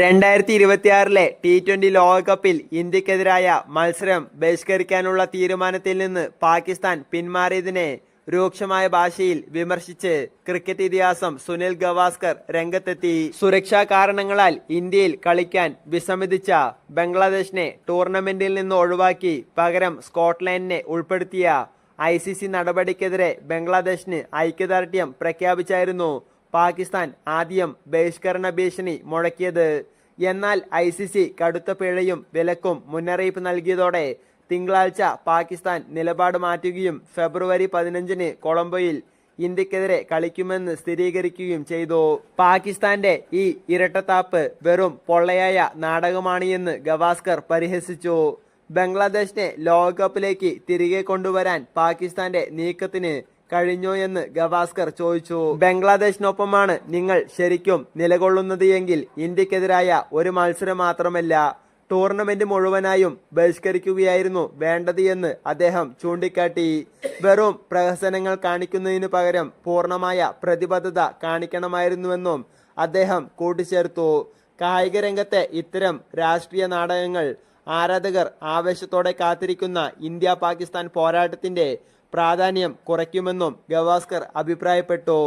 രണ്ടായിരത്തി ഇരുപത്തിയാറിലെ T twenty ലോകകപ്പിൽ ഇന്ത്യക്കെതിരായ മത്സരം ബഹിഷ്കരിക്കാനുള്ള തീരുമാനത്തിൽ നിന്ന് പാകിസ്ഥാൻ പിന്മാറിയതിനെ രൂക്ഷമായ ഭാഷയിൽ വിമർശിച്ച് ക്രിക്കറ്റ് ഇതിഹാസം സുനിൽ ഗവാസ്കർ രംഗത്തെത്തി. സുരക്ഷാ കാരണങ്ങളാൽ ഇന്ത്യയിൽ കളിക്കാൻ വിസമ്മതിച്ച ബംഗ്ലാദേശിനെ ടൂർണമെന്റിൽ നിന്ന് ഒഴിവാക്കി പകരം സ്കോട്ട്ലൻഡിനെ ഉൾപ്പെടുത്തിയ ഐ നടപടിക്കെതിരെ ബംഗ്ലാദേശിന് ഐക്യദാർഢ്യം പ്രഖ്യാപിച്ചായിരുന്നു പാകിസ്ഥാൻ ആദ്യം ബഹിഷ്കരണ ഭീഷണി മുഴക്കിയത്. എന്നാൽ ഐ സി സി കടുത്ത പിഴയും വിലക്കും മുന്നറിയിപ്പ് നൽകിയതോടെ തിങ്കളാഴ്ച പാകിസ്ഥാൻ നിലപാട് മാറ്റുകയും ഫെബ്രുവരി പതിനഞ്ചിന് കൊളംബോയിൽ ഇന്ത്യക്കെതിരെ കളിക്കുമെന്ന് സ്ഥിരീകരിക്കുകയും ചെയ്തു. പാകിസ്ഥാന്റെ ഈ ഇരട്ടത്താപ്പ് വെറും പൊള്ളയായ നാടകമാണ് എന്ന് ഗവാസ്കർ പരിഹസിച്ചു. ബംഗ്ലാദേശിനെ ലോകകപ്പിലേക്ക് തിരികെ കൊണ്ടുവരാൻ പാകിസ്ഥാന്റെ നീക്കത്തിന് കഴിഞ്ഞോ എന്ന് ഗവാസ്കർ ചോദിച്ചു. ബംഗ്ലാദേശിനൊപ്പമാണ് നിങ്ങൾ ശരിക്കും നിലകൊള്ളുന്നത് എങ്കിൽ ഇന്ത്യക്കെതിരായ ഒരു മത്സരം മാത്രമല്ല ടൂർണമെന്റ് മുഴുവനായും ബഹിഷ്കരിക്കുകയായിരുന്നു വേണ്ടത് എന്ന് അദ്ദേഹം ചൂണ്ടിക്കാട്ടി. വെറും പ്രഹസനങ്ങൾ കാണിക്കുന്നതിനു പകരം പൂർണമായ പ്രതിബദ്ധത കാണിക്കണമായിരുന്നുവെന്നും അദ്ദേഹം കൂട്ടിച്ചേർത്തു. കായിക രംഗത്തെ ഇത്തരം രാഷ്ട്രീയ നാടകങ്ങൾ ആരാധകർ ആവേശത്തോടെ കാത്തിരിക്കുന്ന ഇന്ത്യ പാകിസ്ഥാൻ പോരാട്ടത്തിന്റെ പ്രാധാന്യം കുറയ്ക്കുമെന്നും ഗവാസ്കർ അഭിപ്രായപ്പെട്ടു.